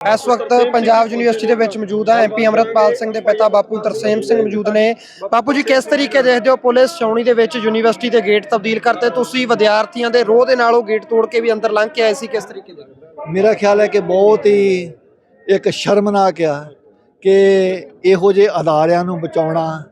ਇਸ ਵਕਤ ਪੰਜਾਬ ਯੂਨੀਵਰਸਿਟੀ ਦੇ ਵਿੱਚ ਮੌਜੂਦ ਹੈ। ਐਮਪੀ ਅਮਰਤਪਾਲ ਸਿੰਘ ਦੇ ਪਿਤਾ ਬਾਪੂ ਤਰਸੇਮ ਸਿੰਘ ਮੌਜੂਦ ਨੇ। ਬਾਪੂ ਜੀ, ਕਿਸ ਤਰੀਕੇ ਦੇਖਦੇ ਹੋ ਪੁਲਿਸ ਛਾਉਣੀ ਦੇ ਵਿੱਚ ਯੂਨੀਵਰਸਿਟੀ ਦੇ ਗੇਟ ਤਬਦੀਲ ਕਰਤੇ? ਤੁਸੀਂ ਵਿਦਿਆਰਥੀਆਂ ਦੇ ਰੋਹ ਦੇ ਨਾਲ ਉਹ ਗੇਟ ਤੋੜ ਕੇ ਵੀ ਅੰਦਰ ਲੰਘ ਕੇ ਆਏ ਸੀ, ਕਿਸ ਤਰੀਕੇ ਦੇ? ਮੇਰਾ ਖਿਆਲ ਹੈ ਕਿ ਬਹੁਤ ਹੀ ਇੱਕ ਸ਼ਰਮਨਾਕ ਆ ਕਿ ਇਹੋ ਜਿਹੇ ਅਦਾਰਿਆਂ ਨੂੰ ਬਚਾਉਣਾ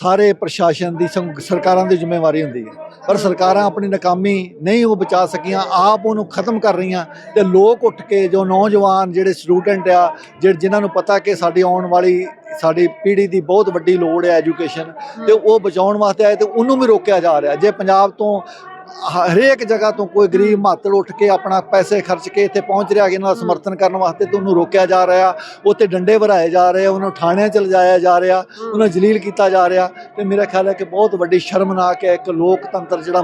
ਸਾਰੇ ਪ੍ਰਸ਼ਾਸਨ ਦੀ ਸੰ- ਸਰਕਾਰਾਂ ਦੀ ਜ਼ਿੰਮੇਵਾਰੀ ਹੁੰਦੀ ਹੈ। ਪਰ ਸਰਕਾਰਾਂ ਆਪਣੀ ਨਾਕਾਮੀ ਨਹੀਂ ਉਹ ਬਚਾ ਸਕੀਆਂ, ਆਪ ਉਹਨੂੰ ਖਤਮ ਕਰ ਰਹੀਆਂ ਤੇ ਲੋਕ ਉੱਠ ਕੇ ਜੋ ਨੌਜਵਾਨ ਜਿਹੜੇ ਸਟੂਡੈਂਟ ਆ, ਜਿਹੜੇ ਜਿਨ੍ਹਾਂ ਨੂੰ ਪਤਾ ਕਿ ਸਾਡੀ ਆਉਣ ਵਾਲੀ, ਸਾਡੀ ਪੀੜ੍ਹੀ ਦੀ ਬਹੁਤ ਵੱਡੀ ਲੋੜ ਹੈ ਐਜੂਕੇਸ਼ਨ ਤੇ ਉਹ ਬਚਾਉਣ ਵਾਸਤੇ ਆਏ ਤੇ ਉਹਨੂੰ ਵੀ ਰੋਕਿਆ ਜਾ ਰਿਹਾ। ਜੇ ਪੰਜਾਬ ਤੋਂ ਹਰੇਕ ਜਗ੍ਹਾ ਤੋਂ ਕੋਈ ਗਰੀਬ ਮਾਤੜ ਉੱਠ ਕੇ ਆਪਣਾ ਪੈਸੇ ਖਰਚ ਕੇ ਇੱਥੇ ਪਹੁੰਚ ਰਿਹਾ ਕਿ ਇਹਨਾਂ ਦਾ ਸਮਰਥਨ ਕਰਨ ਵਾਸਤੇ ਤੇ ਉਹਨੂੰ ਰੋਕਿਆ ਜਾ ਰਿਹਾ ਉੱਥੇ ਡੰਡੇ ਵਰਾਏ ਜਾ ਰਹੇ ਉਹਨੂੰ ਥਾਣਿਆਂ ਚ ਲਿਜਾਇਆ ਜਾ ਰਿਹਾ ਉਹਨੂੰ ਜਲੀਲ ਕੀਤਾ ਜਾ ਰਿਹਾ ਤੇ ਮੇਰਾ ਖਿਆਲ ਹੈ ਕਿ ਬਹੁਤ ਵੱਡੀ ਸ਼ਰਮਨਾਕ ਹੈ ਇੱਕ ਲੋਕਤੰਤਰ ਜਿਹੜਾ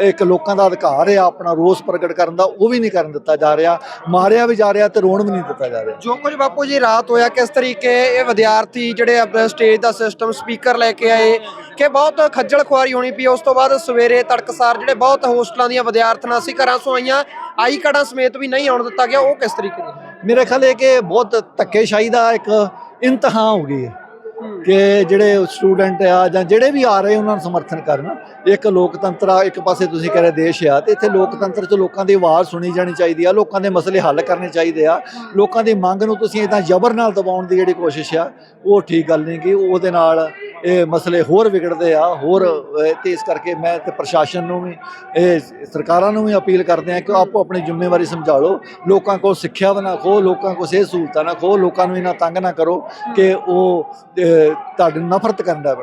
ਇੱਕ ਲੋਕਾਂ ਦਾ ਅਧਿਕਾਰ ਹੈ ਆਪਣਾ ਰੋਸ ਪ੍ਰਗਟ ਕਰਨ ਦਾ ਉਹ ਵੀ ਨਹੀਂ ਕਰਨ ਦਿੱਤਾ ਜਾ ਰਿਹਾ ਮਾਰਿਆ ਵੀ ਜਾ ਰਿਹਾ ਤੇ ਰੋਣ ਵੀ ਨਹੀਂ ਦਿੱਤਾ ਜਾ ਰਿਹਾ। ਜੋ ਕੁਝ ਬਾਪੂ ਜੀ ਰਾਤ ਹੋਇਆ ਕਿਸ ਤਰੀਕੇ? ਇਹ ਵਿਦਿਆਰਥੀ ਜਿਹੜੇ ਆਪਣੇ ਸਟੇਜ ਦਾ ਸਿਸਟਮ ਸਪੀਕਰ ਲੈ ਕੇ ਆਏ ਕਿ ਬਹੁਤ ਖੱਜਲ ਖੁਆਰੀ ਹੋਣੀ ਪਈ ਉਸ ਤੋਂ ਬਾਅਦ ਸਵੇਰੇ ਤੜਕਸਾਰ ਜਿਹੜੇ ਬਹੁਤ ਹੋਸਟਲਾਂ ਦੀਆਂ ਵਿਦਿਆਰਥਣਾਂ ਸੀ ਘਰਾਂ ਸੋਂ ਆਈਆਂ ਆਈ ਕਾਰਡਾਂ ਸਮੇਤ ਵੀ ਨਹੀਂ ਆਉਣ ਦਿੱਤਾ ਗਿਆ ਉਹ ਕਿਸ ਤਰੀਕੇ ਦੇ? ਮੇਰੇ ਖਿਆਲ ਹੈ ਕਿ ਬਹੁਤ ਧੱਕੇਸ਼ਾਹੀ ਦਾ ਇੱਕ ਇੰਤਹਾ ਹੋ ਗਈ ਹੈ ਕਿ ਜਿਹੜੇ ਸਟੂਡੈਂਟ ਆ ਜਾਂ ਜਿਹੜੇ ਵੀ ਆ ਰਹੇ ਉਹਨਾਂ ਨੂੰ ਸਮਰਥਨ ਕਰਨ। ਇੱਕ ਲੋਕਤੰਤਰ ਆ ਇੱਕ ਪਾਸੇ ਤੁਸੀਂ ਕਹਿ ਰਹੇ ਦੇਸ਼ ਆ ਤੇ ਇੱਥੇ ਲੋਕਤੰਤਰ 'ਚ ਲੋਕਾਂ ਦੀ ਆਵਾਜ਼ ਸੁਣੀ ਜਾਣੀ ਚਾਹੀਦੀ ਆ ਲੋਕਾਂ ਦੇ ਮਸਲੇ ਹੱਲ ਕਰਨੇ ਚਾਹੀਦੇ ਆ। ਲੋਕਾਂ ਦੀ ਮੰਗ ਨੂੰ ਤੁਸੀਂ ਇਦਾਂ ਜ਼ਬਰ ਨਾਲ ਦਬਾਉਣ ਦੀ ਜਿਹੜੀ ਕੋਸ਼ਿਸ਼ ਆ ਉਹ ਠੀਕ ਗੱਲ ਨਹੀਂ ਕਿ ਉਹਦੇ ਨਾਲ ਇਹ ਮਸਲੇ ਹੋਰ ਵਿਗੜਦੇ ਆ ਹੋਰ ਅਹ, ਤੇ ਇਸ ਕਰਕੇ ਮੈਂ ਤੇ ਪ੍ਰਸ਼ਾਸਨ ਨੂੰ ਵੀ ਇਹ ਸਰਕਾਰਾਂ ਨੂੰ ਵੀ ਅਪੀਲ ਕਰਦੇ ਆ ਕਿ ਆਪੋ ਆਪਣੀ ਜ਼ਿੰਮੇਵਾਰੀ ਸਮਝਾ ਲਓ ਲੋਕਾਂ ਕੋਲ ਸਿੱਖਿਆ ਨਾ ਖੋ ਲੋਕਾਂ ਕੋਲ ਸਿਹਤ ਸਹੂਲਤਾਂ ਨਾ ਖੋ ਲੋਕਾਂ ਨੂੰ ਇਹਨਾਂ ਤੰਗ ਨਾ ਕਰੋ ਕਿ ਉਹ ਅਹ, ਤੁਹਾਡੇ ਨਫ਼ਰਤ ਕਰਨ ਦਾ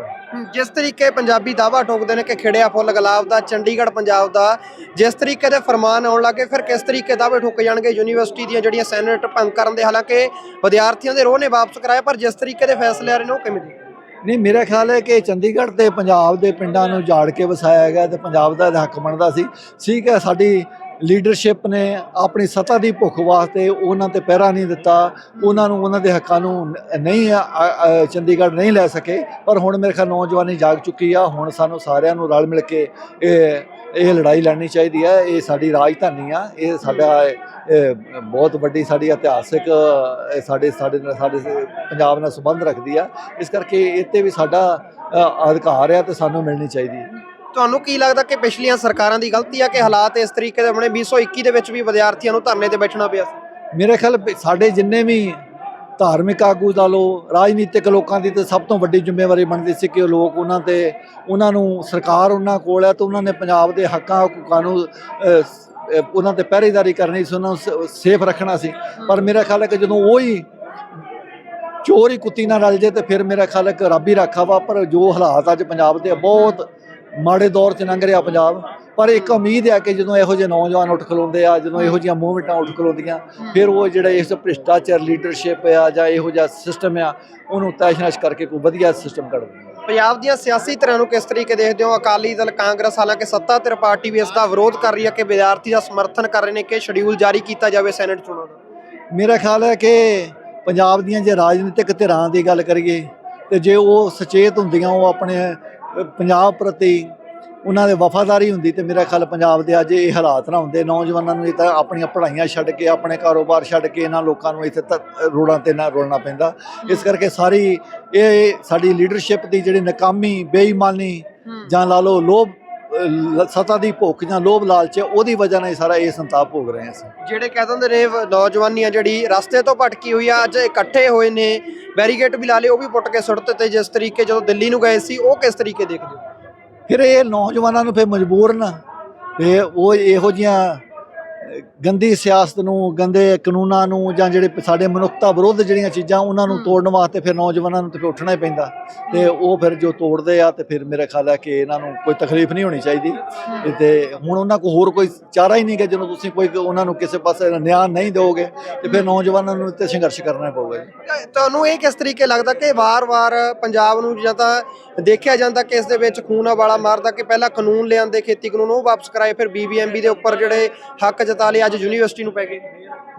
ਜਿਸ ਤਰੀਕੇ ਪੰਜਾਬੀ ਦਾਵਾ ਠੋਕਦੇ ਨੇ ਕਿ ਖਿੜਿਆ ਫੁੱਲ ਗੁਲਾਬ ਦਾ ਚੰਡੀਗੜ੍ਹ ਪੰਜਾਬ ਦਾ ਜਿਸ ਤਰੀਕੇ ਦੇ ਫਰਮਾਨ ਆਉਣ ਲੱਗੇ ਫਿਰ ਕਿਸ ਤਰੀਕੇ ਦਾਅਵੇ ਠੋਕੇ ਜਾਣਗੇ ਯੂਨੀਵਰਸਿਟੀ ਦੀਆਂ ਜਿਹੜੀਆਂ ਸੈਨੇਟ ਭੰਗ ਕਰਨ ਦੇ ਹਾਲਾਂਕਿ ਵਿਦਿਆਰਥੀਆਂ ਦੇ ਰੋਹ ਨੇ ਵਾਪਸ ਕਰਾਇਆ ਪਰ ਜਿਸ ਤਰੀਕੇ ਦੇ ਫੈਸਲੇ ਆ ਰਹੇ ਨੇ ਉਹ ਕਿਵੇਂ ਦੇ ਨਹੀਂ, ਮੇਰਾ ਖਿਆਲ ਹੈ ਕਿ ਚੰਡੀਗੜ੍ਹ ਤੇ ਪੰਜਾਬ ਦੇ ਪਿੰਡਾਂ ਨੂੰ ਜਾੜ ਕੇ ਵਸਾਇਆ ਗਿਆ ਤੇ ਪੰਜਾਬ ਦਾ ਹੱਕ ਬਣਦਾ ਸੀ। ਠੀਕ ਹੈ, ਸਾਡੀ ਲੀਡਰਸ਼ਿਪ ਨੇ ਆਪਣੀ ਸੱਤਾ ਦੀ ਭੁੱਖ ਵਾਸਤੇ ਉਹਨਾਂ ਤੇ ਪਹਿਰਾ ਨਹੀਂ ਦਿੱਤਾ। ਉਹਨਾਂ ਨੂੰ, ਉਹਨਾਂ ਦੇ ਹੱਕਾਂ ਨੂੰ ਨਹੀਂ ਚੰਡੀਗੜ੍ਹ ਨਹੀਂ ਲੈ ਸਕੇ। ਪਰ ਹੁਣ ਮੇਰੇ ਖਿਆਲ ਨੌਜਵਾਨੀ ਜਾਗ ਚੁੱਕੀ ਆ। ਹੁਣ ਸਾਨੂੰ ਸਾਰਿਆਂ ਨੂੰ ਰਲ ਮਿਲ ਕੇ ਇਹ ਇਹ ਲੜਾਈ ਲੜਨੀ ਚਾਹੀਦੀ ਹੈ ਇਹ ਸਾਡੀ ਰਾਜਧਾਨੀ ਆ ਇਹ ਸਾਡਾ ਬਹੁਤ ਵੱਡੀ ਸਾਡੀ ਇਤਿਹਾਸਿਕ ਸਾਡੇ ਸਾਡੇ ਨਾਲ ਸਾਡੇ ਪੰਜਾਬ ਨਾਲ ਸੰਬੰਧ ਰੱਖਦੀ ਆ। ਇਸ ਕਰਕੇ ਤੇ ਵੀ ਸਾਡਾ ਅਧਿਕਾਰ ਆ ਤੇ ਸਾਨੂੰ ਮਿਲਣੀ ਚਾਹੀਦੀ ਹੈ। ਤੁਹਾਨੂੰ ਕੀ ਲੱਗਦਾ ਕਿ ਪਿਛਲੀਆਂ ਸਰਕਾਰਾਂ ਦੀ ਗਲਤੀ ਆ ਕਿ ਹਾਲਾਤ ਇਸ ਤਰੀਕੇ ਦੇ ਬਣੇ? 2021 ਦੇ ਵਿੱਚ ਵੀ ਵਿਦਿਆਰਥੀਆਂ ਨੂੰ ਧਰਨੇ ਤੇ ਬੈਠਣਾ ਪਿਆ ਮੇਰੇ ਖਿਆਲ ਸਾਡੇ ਜਿੰਨੇ ਵੀ ਧਾਰਮਿਕ ਆਗੂ ਦਾ ਲੋ ਰਾਜਨੀਤਿਕ ਲੋਕਾਂ ਦੀ ਤੇ ਸਭ ਤੋਂ ਵੱਡੀ ਜ਼ਿੰਮੇਵਾਰੀ ਬਣਦੀ ਸੀ ਕਿ ਉਹ ਲੋਕ ਉਹਨਾਂ ਤੇ ਉਹਨਾਂ ਨੂੰ ਸਰਕਾਰ ਉਹਨਾਂ ਕੋਲ ਹੈ ਤੇ ਉਹਨਾਂ ਨੇ ਪੰਜਾਬ ਦੇ ਹੱਕਾਂ ਹਕੂਕਾਂ ਨੂੰ ਉਹਨਾਂ ਤੇ ਪਹਿਰੇਦਾਰੀ ਕਰਨੀ ਸੀ ਉਹਨਾਂ ਨੂੰ ਸੇਫ ਰੱਖਣਾ ਸੀ। ਪਰ ਮੇਰਾ ਖਿਆਲ ਹੈ ਕਿ ਜਦੋਂ ਉਹ ਹੀ ਚੋਰ ਹੀ ਕੁੱਤੀ ਨਾਲ ਰਲ ਜੇ ਤੇ ਫਿਰ ਮੇਰਾ ਖਿਆਲ ਹੈ ਕਿ ਰੱਬ ਹੀ ਰਾਖਾ ਵਾ ਪਰ ਜੋ ਹਾਲਾਤ ਅੱਜ ਪੰਜਾਬ ਦੇ ਆ, ਬਹੁਤ ਮਾੜੇ ਦੌਰ 'ਚ ਲੰਘ ਰਿਹਾ ਪੰਜਾਬ। ਪਰ ਇੱਕ ਉਮੀਦ ਹੈ ਕਿ ਜਦੋਂ ਇਹੋ ਜਿਹੇ ਨੌਜਵਾਨ ਉੱਠ ਖਲੋਂਦੇ ਆ ਜਦੋਂ ਇਹੋ ਜਿਹੀਆਂ ਮੂਵਮੈਂਟਾਂ ਉੱਠ ਖਲੋਂਦੀਆਂ ਫਿਰ ਉਹ ਜਿਹੜਾ ਇਸ ਭ੍ਰਿਸ਼ਟਾਚਾਰ ਲੀਡਰਸ਼ਿਪ ਆ ਜਾਂ ਇਹੋ ਜਿਹਾ ਸਿਸਟਮ ਆ ਉਹਨੂੰ ਤੈਸ਼-ਨੈਸ਼ ਕਰਕੇ ਕੋਈ ਵਧੀਆ ਸਿਸਟਮ ਕੱਢ ਦਿੰਦਾ। ਪੰਜਾਬ ਦੀਆਂ ਸਿਆਸੀ ਧਿਰਾਂ ਨੂੰ ਕਿਸ ਤਰੀਕੇ ਦੇਖਦੇ ਹੋ? ਅਕਾਲੀ ਦਲ ਕਾਂਗਰਸ ਹਾਲਾਂਕਿ ਸੱਤਾ ਧਿਰ ਪਾਰਟੀ ਵੀ ਇਸ ਦਾ ਵਿਰੋਧ ਕਰ ਰਹੀ ਹੈ ਕਿ ਵਿਦਿਆਰਥੀ ਦਾ ਸਮਰਥਨ ਕਰ ਰਹੇ ਨੇ ਕਿ ਸ਼ਡਿਊਲ ਜਾਰੀ ਕੀਤਾ ਜਾਵੇ ਸੈਨੇਟ ਚੋਣਾਂ ਦਾ। ਮੇਰਾ ਖਿਆਲ ਹੈ ਕਿ ਪੰਜਾਬ ਦੀਆਂ ਜੇ ਰਾਜਨੀਤਿਕ ਧਿਰਾਂ ਦੀ ਗੱਲ ਕਰੀਏ ਤੇ ਜੇ ਉਹ ਸੁਚੇਤ ਹੁੰਦੀਆਂ ਉਹ ਆਪਣੇ ਪੰਜਾਬ ਪ੍ਰਤੀ ਉਹਨਾਂ ਦੇ ਵਫਾਦਾਰੀ ਹੁੰਦੀ ਤੇ ਮੇਰਾ ਖਿਆਲ ਪੰਜਾਬ ਦੇ ਅੱਜ ਇਹ ਹਾਲਾਤ ਨਾ ਹੁੰਦੇ। ਨੌਜਵਾਨਾਂ ਨੂੰ ਇਹ ਤਾਂ ਆਪਣੀਆਂ ਪੜ੍ਹਾਈਆਂ ਛੱਡ ਕੇ ਆਪਣੇ ਕਾਰੋਬਾਰ ਛੱਡ ਕੇ ਇਹਨਾਂ ਲੋਕਾਂ ਨੂੰ ਇੱਥੇ ਰੋਡਾਂ ਤੇ ਨਾ ਰੋਲਣਾ ਪੈਂਦਾ। ਇਸ ਕਰਕੇ ਸਾਰੀ ਇਹ ਸਾਡੀ ਲੀਡਰਸ਼ਿਪ ਦੀ ਜਿਹੜੀ ਨਾਕਾਮੀ ਬੇਈਮਾਨੀ ਜਾਂ ਲਾ ਲਓ ਲੋਭ ਲ- ਸੱਤਾ ਦੀ ਭੁੱਖ ਜਾਂ ਲੋਭ ਲਾਲਚ ਉਹਦੀ ਵਜ੍ਹਾ ਨਾਲ ਸਾਰਾ ਇਹ ਸੰਤਾਪ ਭੋਗ ਰਹੇ ਅਸੀਂ। ਜਿਹੜੇ ਕਹਿ ਦਿੰਦੇ ਨੇ ਨੌਜਵਾਨੀ ਆ ਜਿਹੜੀ ਰਸਤੇ ਤੋਂ ਭਟਕੀ ਹੋਈ ਆ ਅੱਜ ਇਕੱਠੇ ਹੋਏ ਨੇ ਬੈਰੀਗੇਟ ਵੀ ਲਾ ਲਏ ਉਹ ਵੀ ਪੁੱਟ ਕੇ ਸੁੱਟ ਦਿੱਤੇ। ਜਿਸ ਤਰੀਕੇ ਜਦੋਂ ਦਿੱਲੀ ਨੂੰ ਗਏ ਸੀ ਉਹ ਕਿਸ ਤਰੀਕੇ ਦੇਖਦੇ ਹੋ? ਫਿਰ ਇਹ ਨੌਜਵਾਨਾਂ ਨੂੰ ਫਿਰ ਮਜਬੂਰਨ ਤੇ ਉਹ ਇਹੋ ਜੀਆਂ ਗੰਦੀ ਸਿਆਸਤ ਨੂੰ ਗੰਦੇ ਕਾਨੂੰਨਾਂ ਨੂੰ ਜਾਂ ਜਿਹੜੇ ਸਾਡੇ ਮਨੁੱਖਤਾ ਵਿਰੁੱਧ ਜਿਹੜੀਆਂ ਚੀਜ਼ਾਂ ਉਹਨਾਂ ਨੂੰ ਤੋੜਨ ਵਾਸਤੇ ਫਿਰ ਨੌਜਵਾਨਾਂ ਨੂੰ ਤੇ ਫਿਰ ਉੱਠਣਾ ਹੀ ਪੈਂਦਾ। ਤੇ ਉਹ ਫਿਰ ਜੋ ਤੋੜਦੇ ਆ ਤੇ ਫਿਰ ਮੇਰਾ ਖਿਆਲ ਹੈ ਕਿ ਇਹਨਾਂ ਨੂੰ ਕੋਈ ਤਕਲੀਫ ਨਹੀਂ ਹੋਣੀ ਚਾਹੀਦੀ। ਤੇ ਹੁਣ ਉਹਨਾਂ ਕੋਲ ਹੋਰ ਕੋਈ ਚਾਰਾ ਹੀ ਨਹੀਂ ਕਿ ਜਦੋਂ ਤੁਸੀਂ ਕੋਈ ਉਹਨਾਂ ਨੂੰ ਕਿਸੇ ਪਾਸੇ ਨਿਆਂ ਨਹੀਂ ਦਿਓਗੇ ਤੇ ਫਿਰ ਨੌਜਵਾਨਾਂ ਨੂੰ ਤੇ ਸੰਘਰਸ਼ ਕਰਨਾ ਪਊਗਾ ਜੀ। ਤੁਹਾਨੂੰ ਇਹ ਕਿਸ ਤਰੀਕੇ ਲੱਗਦਾ ਕਿ ਵਾਰ-ਵਾਰ ਪੰਜਾਬ ਨੂੰ ਜਾਂ ਤਾਂ ਦੇਖਿਆ ਜਾਂਦਾ ਕਿ ਇਸ ਦੇ ਵਿੱਚ ਖੂਨ ਵਾਲਾ ਮਾਰਦਾ ਕਿ ਪਹਿਲਾਂ ਕਾਨੂੰਨ ਲਿਆਂਦੇ ਖੇਤੀ ਕਾਨੂੰਨ ਉਹ ਵਾਪਸ ਕਰਾਏ ਫਿਰ ਬੀਬੀਐਮਬੀ ਦੇ ਉੱਪਰ ਜਿਹੜੇ ਹੱਕ ਜਤਾ ਲਏ ਅੱਜ ਯੂਨੀਵਰਸਿਟੀ ਨੂੰ ਪੈ ਗਏ?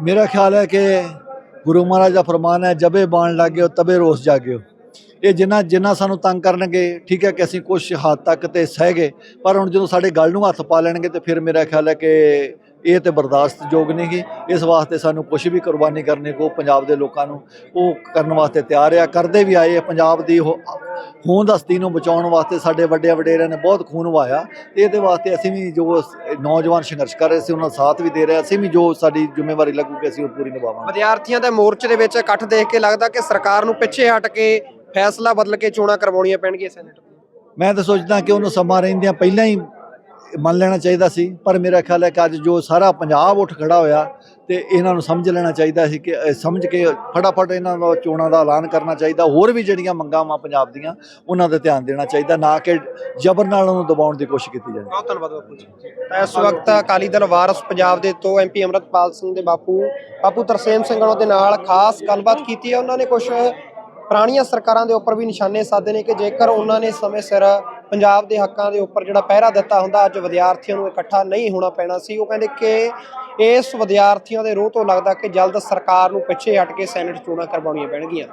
ਮੇਰਾ ਖਿਆਲ ਹੈ ਕਿ ਗੁਰੂ ਮਹਾਰਾਜ ਦਾ ਫਰਮਾਨ ਹੈ, ਜਬੇ ਬਾਣ ਲੱਗਿਓ ਤਬੇ ਰੋਸ ਜਾਗਿਓ। ਇਹ ਜਿੰਨਾ ਜਿੰਨਾ ਸਾਨੂੰ ਤੰਗ ਕਰਨਗੇ, ਠੀਕ ਹੈ ਕਿ ਅਸੀਂ ਕੁਝ ਹੱਦ ਤੱਕ ਤੇ ਸਹਿ ਗਏ, ਪਰ ਹੁਣ ਜਦੋਂ ਸਾਡੇ ਗੱਲ ਨੂੰ ਹੱਥ ਪਾ ਲੈਣਗੇ ਤੇ ਫਿਰ ਮੇਰਾ ਖਿਆਲ ਹੈ ਕਿ ਇਹ ਤੇ ਬਰਦਾਸ਼ਤਯੋਗ ਨਹੀਂ ਗੀ। ਇਸ ਵਾਸਤੇ ਸਾਨੂੰ ਕੁਝ ਵੀ ਕੁਰਬਾਨੀ ਕਰਨੇ ਕੋ ਪੰਜਾਬ ਦੇ ਲੋਕਾਂ ਨੂੰ। ਉਹ ਕਰਨ ਵਾਸਤੇ ਤਿਆਰ ਆ। ਕਰਦੇ ਵੀ ਆਏ ਪੰਜਾਬ ਦੀ ਹੋਂਦ ਹਸਤੀ ਨੂੰ ਬਚਾਉਣ ਵਾਸਤੇ ਸਾਡੇ ਵੱਡੇ ਵਡੇਰਿਆਂ ਨੇ ਬਹੁਤ ਖੂਨ ਵਹਾਇਆ ਤੇ ਇਹਦੇ ਵਾਸਤੇ ਅਸੀਂ ਵੀ ਜੋ ਨੌਜਵਾਨ ਸੰਘਰਸ਼ ਕਰ ਰਹੇ ਸੀ ਉਹਨਾਂ ਦਾ ਸਾਥ ਵੀ ਦੇ ਰਹੇ ਅਸੀਂ ਵੀ ਜੋ ਸਾਡੀ ਜ਼ਿੰਮੇਵਾਰੀ ਲੱਗੂਗੀ ਅਸੀਂ ਉਹ ਪੂਰੀ ਨਿਭਾਵਾਂਗੇ। ਵਿਦਿਆਰਥੀਆਂ ਦੇ ਮੋਰਚੇ ਦੇ ਵਿੱਚ ਇਕੱਠ ਦੇਖ ਕੇ ਲੱਗਦਾ ਕਿ ਸਰਕਾਰ ਨੂੰ ਪਿੱਛੇ ਹਟ ਕੇ ਫੈਸਲਾ ਬਦਲ ਕੇ ਚੋਣਾਂ ਕਰਵਾਉਣੀਆਂ ਪੈਣਗੀਆਂ ਸੈਨੇਟ ਮੈਂ ਤਾਂ ਸੋਚਦਾ ਕਿ ਉਹਨੂੰ ਸਮਾਂ ਰਹਿੰਦਿਆਂ ਪਹਿਲਾਂ ਹੀ ਮੰਨ ਲੈਣਾ ਚਾਹੀਦਾ ਸੀ ਪਰ ਮੇਰਾ ਖਿਆਲ ਹੈ ਕਿ ਅੱਜ ਜੋ ਸਾਰਾ ਪੰਜਾਬ ਉੱਠ ਖੜਾ ਹੋਇਆ ਤੇ ਇਹਨਾਂ ਨੂੰ ਸਮਝ ਲੈਣਾ ਚਾਹੀਦਾ ਸੀ ਕਿ ਸਮਝ ਕੇ ਫਟਾਫਟ ਇਹਨਾਂ ਦਾ ਚੋਣਾਂ ਦਾ ਐਲਾਨ ਕਰਨਾ ਚਾਹੀਦਾ ਹੋਰ ਵੀ ਜਿਹੜੀਆਂ ਮੰਗਾਂ ਵਾ ਪੰਜਾਬ ਦੀਆਂ ਉਹਨਾਂ ਤੇ ਧਿਆਨ ਦੇਣਾ ਚਾਹੀਦਾ ਨਾ ਕਿ ਜ਼ਬਰ ਨਾਲ ਉਹਨੂੰ ਦਬਾਉਣ ਦੀ ਕੋਸ਼ਿਸ਼ ਕੀਤੀ ਜਾਵੇ। ਬਹੁਤ ਧੰਨਵਾਦ ਬਾਪੂ ਜੀ। ਤਾਂ ਇਸ ਵਕਤ ਅਕਾਲੀ ਦਲ ਵਾਰਸ ਪੰਜਾਬ ਦੇ ਤੋਂ ਐਮਪੀ ਅਮਰਤਪਾਲ ਸਿੰਘ ਦੇ ਬਾਪੂ ਬਾਪੂ ਤਰਸੇਮ ਸਿੰਘ ਉਹਨਾਂ ਦੇ ਨਾਲ ਖਾਸ ਗੱਲਬਾਤ ਕੀਤੀ ਹੈ। ਉਹਨਾਂ ਨੇ ਕੁਝ ਪੁਰਾਣੀਆਂ ਸਰਕਾਰਾਂ ਦੇ ਉੱਪਰ ਵੀ ਨਿਸ਼ਾਨੇ ਸਾਧੇ ਨੇ ਕਿ ਜੇਕਰ ਉਹਨਾਂ ਨੇ ਸਮੇਂ ਸਿਰ ਪੰਜਾਬ ਦੇ ਹੱਕਾਂ ਦੇ ਉੱਪਰ ਜਿਹੜਾ ਪਹਿਰਾ ਦਿੱਤਾ ਹੁੰਦਾ, ਅੱਜ ਵਿਦਿਆਰਥੀਆਂ ਨੂੰ ਇਕੱਠਾ ਨਹੀਂ ਹੋਣਾ ਪੈਣਾ ਸੀ। ਉਹ ਕਹਿੰਦੇ ਕਿ ਇਸ ਵਿਦਿਆਰਥੀਆਂ ਦੇ ਰੋਹ ਤੋਂ ਲੱਗਦਾ ਕਿ ਜਲਦ ਸਰਕਾਰ ਨੂੰ ਪਿੱਛੇ ਹਟ ਕੇ ਸੈਨੇਟ ਚੋਣਾਂ ਕਰਵਾਉਣੀਆਂ ਪੈਣਗੀਆਂ।